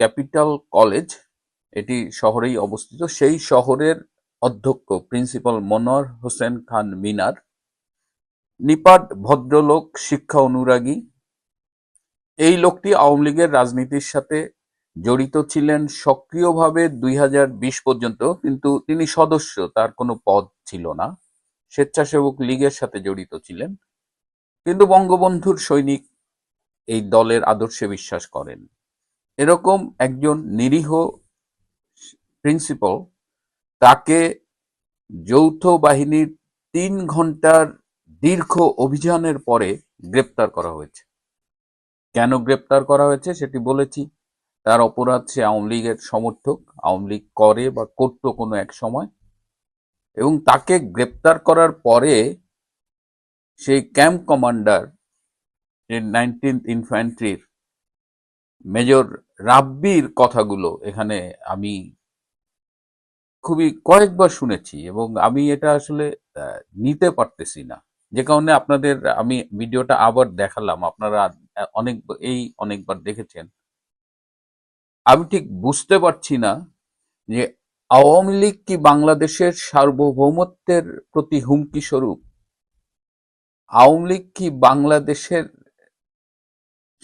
Capital college, এটি শহরেই অবস্থিত। সেই শহরের অধ্যক্ষ প্রিন্সিপাল মনোয়ার হোসেন খান মিনার, নিপাট ভদ্রলোক, শিক্ষা অনুরাগী। এই লোকটি আওয়ামী লীগের রাজনীতির সাথে জড়িত ছিলেন সক্রিয়ভাবে দুই হাজার বিশ পর্যন্ত, কিন্তু তিনি সদস্য, তার কোনো পদ ছিল না। স্বেচ্ছাসেবক লীগের সাথে জড়িত ছিলেন, কিন্তু বঙ্গবন্ধুর সৈনিক এই দলের আদর্শে বিশ্বাস করেন। এরকম একজন নিরীহ প্রিন্সিপাল তাকে যৌথ বাহিনীর তিন ঘণ্টার দীর্ঘ অভিযানের পরে গ্রেপ্তার করা হয়েছে। কেন গ্রেপ্তার করা হয়েছে সেটি বলেছি। তার অপরাধ সে আওয়ামী লীগের সমর্থক, আওয়ামী লীগ করে বা করত কোনো এক সময়। এবং তাকে গ্রেপ্তার করার পরে সেই ক্যাম্প কমান্ডার নাইনটিন্থ ইনফ্যান্ট্রির মেজর রাব্বির কথাগুলো এখানে আমি খুবই কয়েকবার শুনেছি এবং আমি এটা আসলে নিতে পারতেছি না। যে কারণে আপনাদের আমি ভিডিওটা আবার দেখালাম, আপনারা অনেক, এই অনেকবার দেখেছেন। আমি ঠিক বুঝতে পারছি না যে আওয়ামী লীগ কি বাংলাদেশের সার্বভৌমত্বের প্রতি হুমকি স্বরূপ? আওয়ামী লীগ কি বাংলাদেশের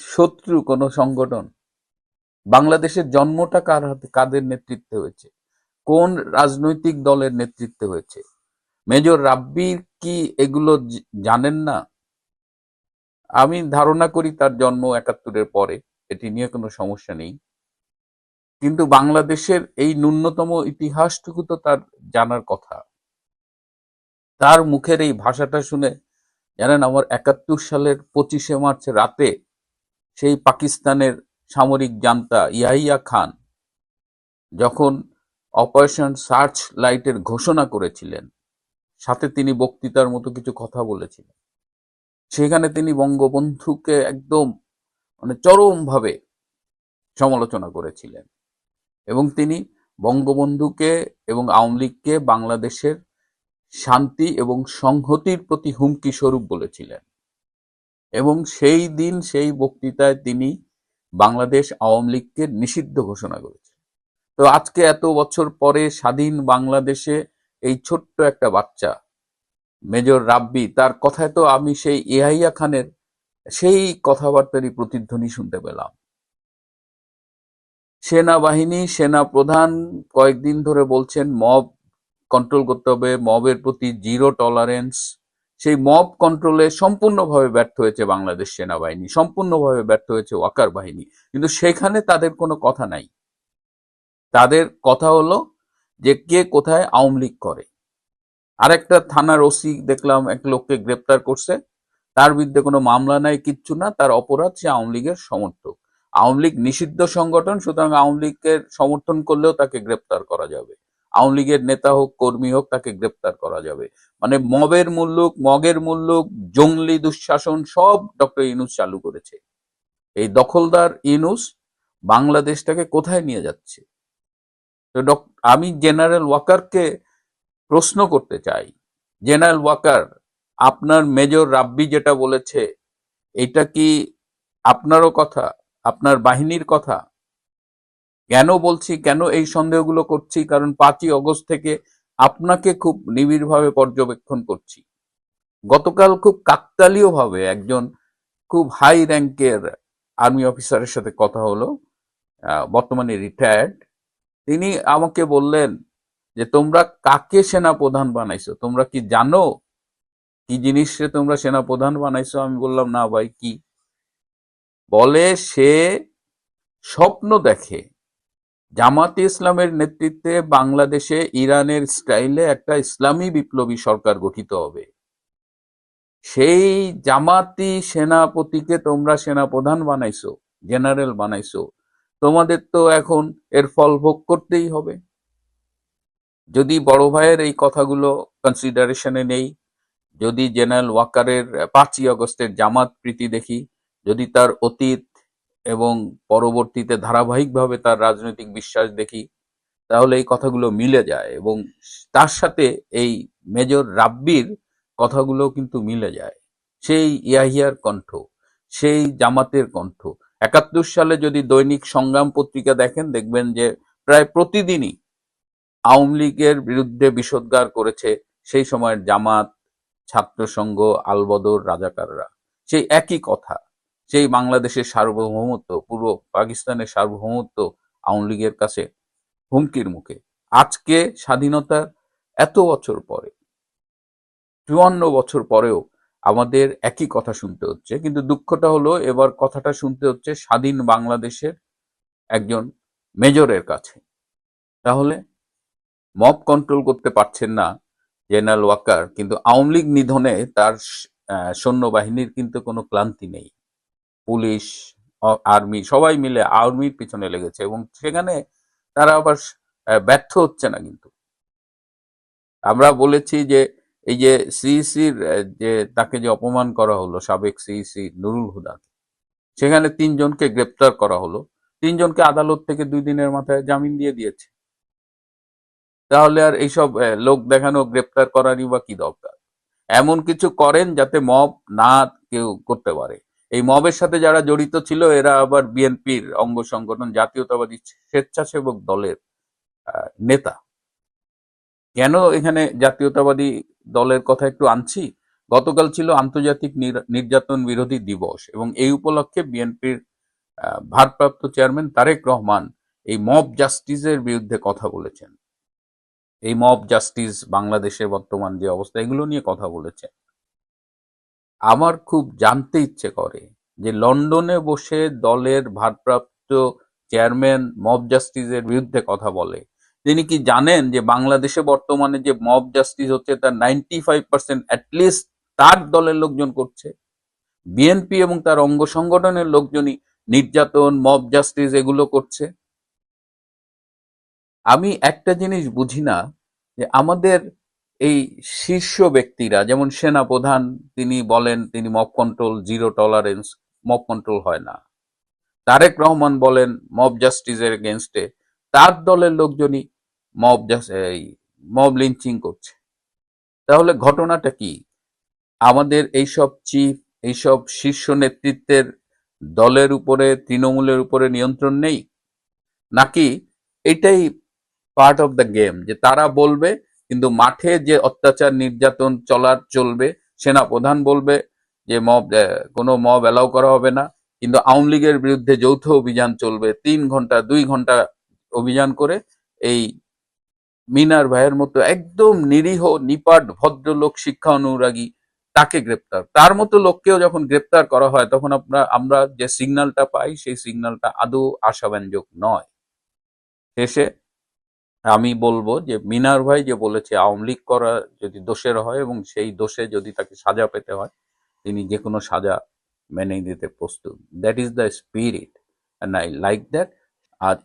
শত্রু কোনো সংগঠন? বাংলাদেশের জন্মটা কার হাতে, কাদের নেতৃত্বে হয়েছে? কোন রাজনৈতিক দলের নেতৃত্বে হয়েছে? মেজর রাব্বির কি এগুলো জানেন না? আমি ধারণা করি তার জন্ম একাত্তরের পরে, এটি নিয়ে কোনো সমস্যা নেই। কিন্তু বাংলাদেশের এই ন্যূনতম ইতিহাসটুকু তো তার জানার কথা। তার মুখের এই ভাষাটা শুনে, জানেন, আমার একাত্তর সালের পঁচিশে মার্চ রাতে সেই পাকিস্তানের সামরিক জান্তা ইয়াহিয়া খান যখন অপারেশন সার্চ লাইটের ঘোষণা করেছিলেন, সাথে তিনি বক্তৃতার মতো কিছু কথা বলেছিলেন। সেখানে তিনি বঙ্গবন্ধুকে একদম মানে চরমভাবে সমালোচনা করেছিলেন এবং তিনি বঙ্গবন্ধুকে এবং আওয়ামী লীগকে বাংলাদেশের শান্তি এবং সংহতির প্রতি হুমকি স্বরূপ বলেছিলেন এবং সেই দিন সেই বক্তৃতায় তিনি বাংলাদেশ আওয়ামী লীগকে নিষিদ্ধ ঘোষণা করেছে। তো আজকে এত বছর পরে স্বাধীন বাংলাদেশে এই ছোট্ট একটা বাচ্চা, মেজর রাব্বি, তার কথায় তো আমি সেই এহাইয়া খানের সেই কথাবার্তারই প্রতিধ্বনি শুনতে পেলাম। সেনাবাহিনী সেনা প্রধান কয়েকদিন ধরে বলছেন, মব কন্ট্রোল করতে হবে, মবের প্রতি জিরো টলারেন্স সেই মব কন্ট্রোলে সম্পূর্ণভাবে ব্যর্থ হয়েছে বাংলাদেশ সেনাবাহিনী, সম্পূর্ণভাবে ব্যর্থ হয়েছে ওয়াকার বাহিনী। কিন্তু সেখানে তাদের কোনো কথা নাই। তাদের কথা হলো যে কে কোথায় আওয়ামী লীগ করে। আরেকটা থানার ওসি দেখলাম, এক লোককে গ্রেপ্তার করছে। তার বিরুদ্ধে কোনো মামলা নাই, কিচ্ছু না। তার অপরাধ সে আওয়ামী লীগের সমর্থক। আওয়ামী লীগ নিষিদ্ধ সংগঠন, সুতরাং আওয়ামী লীগের সমর্থন করলেও তাকে গ্রেপ্তার করা যাবে। আওয়ামী লীগের নেতা হোক, কর্মী হোক, তাকে গ্রেপ্তার করা যাবে। মানে মবের মুল্লুক, মগের মুল্লুক, জঙ্গলি দুঃশাসন সব ডক্টর ইনুস চালু করেছে। এই দখলদার ইনুস বাংলাদেশটাকে কোথায় নিয়ে যাচ্ছে? তো আমি জেনারেল ওয়াকারকে প্রশ্ন করতে চাই। জেনারেল ওয়াকার, আপনার মেজর রাব্বি যেটা বলেছে, এটা কি আপনারও কথা? আপনার বাহিনীর কথা? কেন বলছি, কেন এই সন্দেহগুলো করছি? কারণ পাঁচই অগস্ট থেকে আপনাকে খুব নিবিড়ভাবে পর্যবেক্ষণ করছি। গতকাল খুব কাকতালীয় ভাবে একজন খুব হাই র্যাঙ্কের আর্মি অফিসারের সাথে কথা হলো বর্তমানে রিটায়ার্ড তিনি আমাকে বললেন যে, তোমরা কাকে সেনা প্রধান বানাইছো? তোমরা কি জানো কি জিনিসে তোমরা সেনা প্রধান বানাইছো? আমি বললাম, না ভাই, কি? বলে সে স্বপ্ন দেখে জামাতে ইসলামের নেতৃত্বে বাংলাদেশে ইরানের স্টাইলে একটা ইসলামী বিপ্লবী সরকার গঠিত হবে। সেই জামাতি সেনাপতিকে তোমরা সেনাপ্রধান বানাইছো, জেনারেল বানাইছো, তোমাদের তো এখন এর ফল ভোগ করতেই হবে। যদি বড় ভাইয়ের এই কথাগুলো কনসিডারেশনে নেই, যদি জেনারেল ওয়াকারের পাঁচই আগস্টের জামাত প্রীতি দেখি, যদি তার অতীত এবং পরবর্তীতে ধারাবাহিকভাবে তার রাজনৈতিক বিশ্বাস দেখি, তাহলে এই কথাগুলো মিলে যায় এবং তার সাথে এই মেজর রাব্বির কথাগুলো কিন্তু মিলে যায়। সেই ইয়াহিয়ার কণ্ঠ, সেই জামাতের কণ্ঠ। একাত্তর সালে যদি দৈনিক সংগ্রাম পত্রিকা দেখেন, দেখবেন যে প্রায় প্রতিদিনই আওয়ামী লীগের বিরুদ্ধে বিষোদ্গার করেছে সেই সময়ের জামাত, ছাত্রসংঘ, আলবদর, রাজাকাররা। সেই একই কথা। সেই বাংলাদেশের সার্বভৌমত্ব, পূর্ব পাকিস্তানের সার্বভৌমত্ব আওয়ামী লীগের কাছে হুমকির মুখে। আজকে স্বাধীনতার এত বছর পরে, চুয়ান্ন বছর পরেও আমাদের একই কথা শুনতে হচ্ছে, কিন্তু দুঃখটা হলো এবার কথাটা শুনতে হচ্ছে স্বাধীন বাংলাদেশের একজন মেজরের কাছে। তাহলে মব কন্ট্রোল করতে পারছেন না জেনারেল ওয়াকার কিন্তু আওয়ামী লীগ নিধনে তার সৈন্যবাহিনীর কিন্তু কোনো ক্লান্তি নেই। পুলিশ আর্মি সবাই মিলে আর্মির পিছনে লেগেছে এবং সেখানে তারা আবার ব্যর্থ হচ্ছে না কিন্তু। আমরা বলেছি যে এই যে সিইসির যে তাকে যে অপমান করা হলো সাবেক সিইসি নুরুল হুদা, সেখানে তিনজনকে গ্রেপ্তার করা হলো। তিনজনকে আদালত থেকে দুই দিনের মাথায় জামিন দিয়ে দিয়েছে। তাহলে আর এইসব লোক দেখানো, গ্রেপ্তার করারই বা কি দরকার? এমন কিছু করেন যাতে মব না কেউ করতে পারে। এই মবের সাথে যারা জড়িত ছিল, এরা আবার বিএনপির অঙ্গ সংগঠন, জাতীয়তাবাদী স্বেচ্ছাসেবক দলের নেতা। কেন এখানে জাতীয়তাবাদী দলের কথা একটু আনছি? গতকাল ছিল আন্তর্জাতিক নির্যাতন বিরোধী দিবস এবং এই উপলক্ষে বিএনপির ভারপ্রাপ্ত চেয়ারম্যান তারেক রহমান এই মব জাস্টিসের বিরুদ্ধে কথা বলেছেন। এই মব জাস্টিস, বাংলাদেশের বর্তমান যে অবস্থা, এগুলো নিয়ে কথা বলেছেন। আমার খুব জানতে ইচ্ছে করে যে লন্ডনে বসে দলের ভারপ্রাপ্ত চেয়ারম্যান, মব জাস্টিসের বিরুদ্ধে কথা বলে। তিনি কি জানেন যে বাংলাদেশে বর্তমানে যে মব জাস্টিস হচ্ছে তার নাইনটি ফাইভ পার্সেন্ট অ্যাটলিস্ট তার দলের লোকজন করছে? বিএনপি এবং তার অঙ্গ সংগঠনের লোকজনই নির্যাতন, মব জাস্টিস এগুলো করছে? আমি একটা জিনিস বুঝি না যে আমাদের এই শীর্ষ ব্যক্তিরা, যেমন সেনা প্রধান তিনি বলেন তিনি mob control zero tolerance mob control হয় না। তারেক রহমান বলেন মব জাস্টিসের এগেনস্টে তার দলের লোকজনই মব এই মব লিঞ্চিং করছে। তাহলে ঘটনাটা কি? আমাদের এইসব চিফ এইসব শীর্ষ নেতৃত্বের দলের উপরে, তৃণমূলের উপরে নিয়ন্ত্রণ নেই? নাকি এটাই পার্ট অফ দ্য গেম যে তারা বলবে কিন্তু মাঠে যে অত্যাচার, নির্যাতন চলার চলবে সেনা প্রধান বলবে যে মব কোনো মব অ্যালাউ করা হবে না। কিন্তু আওয়ামী লীগের বিরুদ্ধে যৌথ অভিযান চলবে, তিন ঘণ্টা, দুই ঘণ্টা অভিযান করে এই মিনার ভাইয়ের মতো একদম নিরীহ, নিপাট, ভদ্রলোক, শিক্ষা অনুরাগী তাকে গ্রেপ্তার। তার মতো লোককেও যখন গ্রেপ্তার করা হয়, তখন আপনার, আমরা যে সিগন্যালটা পাই, সেই সিগন্যালটা আদৌ আশাব্যঞ্জক নয়। শেষে আমি বলব যে মিনার ভাই যে বলেছে, আওয়ামী লীগ করা যদি দোষের হয় এবং সেই দোষে যদি তাকে সাজা পেতে হয়, তিনি যে কোনো সাজা মেনে নিতে প্রস্তুত। That is the spirit and I like that R